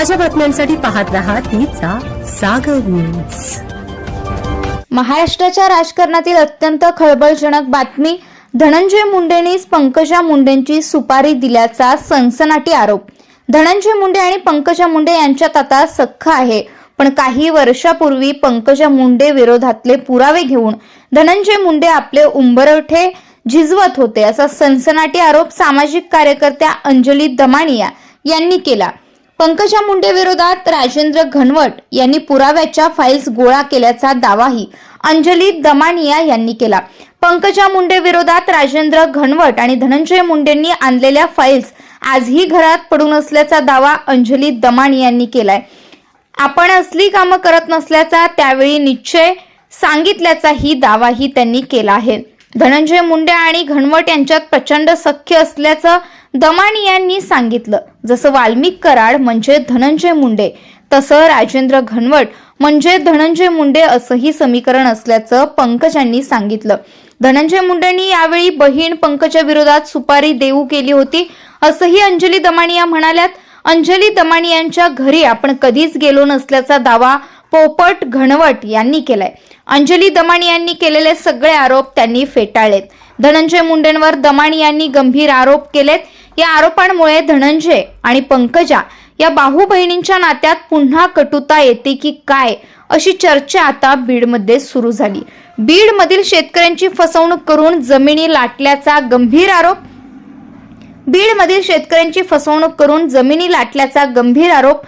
ताज्या बातम्यांसाठी पाहत रहा तिचा सागर न्यूज. महाराष्ट्राच्या राजकारणातील अत्यंत खळबळजनक बातमी धनंजय मुंडेंनीच पंकजा मुंडेंची सुपारी दिल्याचा सनसनाटी आरोप. धनंजय मुंडे आणि पंकजा मुंडे यांच्यात आता सख्ख आहे पण काही वर्षापूर्वी पंकजा मुंडे विरोधातले पुरावे घेऊन धनंजय मुंडे आपले उंबरठे झिजवत होते असा सनसनाटी आरोप सामाजिक कार्यकर्त्या अंजली दमानिया यांनी केला. पंकजा मुंडे विरोधात राजेंद्र घनवट यांनी पुराव्याच्या फाईल्स गोळा केल्याचा दावाही अंजली दमानिया यांनी केला. पंकजा मुंडे विरोधात राजेंद्र घनवट आणि धनंजय मुंडेंनी आणलेल्या फाईल्स आजही घरात पडून असल्याचा दावा अंजली दमानिया यांनी केलाय. आपण असली कामं करत नसल्याचा त्यावेळी निश्चय सांगितल्याचाही दावाही त्यांनी केला आहे. धनंजय मुंडे आणि घनवट यांच्यात प्रचंड सख्य असल्याचं दमाणी यांनी सांगितलं. जसं वाल्मिक कराड म्हणजे धनंजय मुंडे तसं राजेंद्र घनवट म्हणजे धनंजय मुंडे असंही समीकरण असल्याचं पंकजांनी सांगितलं. धनंजय मुंडेंनी यावेळी बहीण पंकजा विरोधात सुपारी देऊ केली होती असंही अंजली दमानिया म्हणाल्यात. अंजली दमानी यांच्या घरी आपण कधीच गेलो नसल्याचा दावा पोपट घनवट यांनी केलाय. अंजली दमाणी यांनी केलेले सगळे आरोप त्यांनी फेटाळलेत. धनंजय मुंडेंवर दमाणी यांनी गंभीर आरोप केलेत. या आरोपांमुळे धनंजय आणि पंकजा या बाहू बहिणींच्या नात्यात पुन्हा कटुता येते की काय अशी चर्चा आता बीडमध्ये सुरू झाली. बीडमधील शेतकऱ्यांची फसवणूक करून जमिनी लाटल्याचा गंभीर आरोप. बीडमधील शेतकऱ्यांची फसवणूक करून जमिनी लाटल्याचा गंभीर आरोप.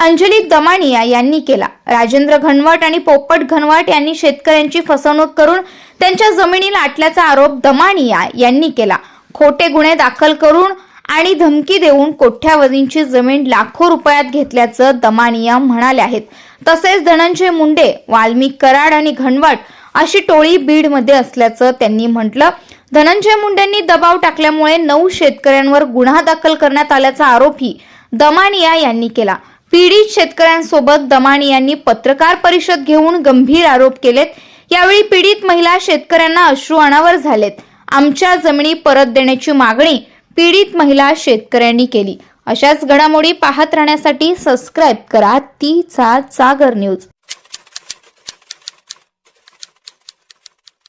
अंजली दमानिया यांनी केला. राजेंद्र घनवट आणि पोपट घनवट यांनी शेतकऱ्यांची फसवणूक करून त्यांच्या जमिनी लाटल्याचा आरोप दमानिया यांनी केला. खोटे गुन्हे दाखल करून आणि धमकी देऊन कोठ्यावधींची जमीन लाखो रुपयात घेतल्याचं दमानिया म्हणाले आहेत. तसेच धनंजय मुंडे वाल्मिक कराड आणि घनवट अशी टोळी बीडमध्ये असल्याचं त्यांनी म्हटलं. धनंजय मुंडेंनी दबाव टाकल्यामुळे नऊ शेतकऱ्यांवर गुन्हा दाखल करण्यात आल्याचा आरोपही दमानिया यांनी केला. पीडित शेतकऱ्यांसोबत दमाणी यांनी पत्रकार परिषद घेऊन गंभीर आरोप केलेत. यावेळी पीडित महिला शेतकऱ्यांना अश्रू अनावर झालेत. आमच्या जमिनी परत देण्याची मागणी पीडित महिला शेतकऱ्यांनी केली. अशाच घडामोडी पाहत राहण्यासाठी सबस्क्राईब करा. ती चा सागर न्यूज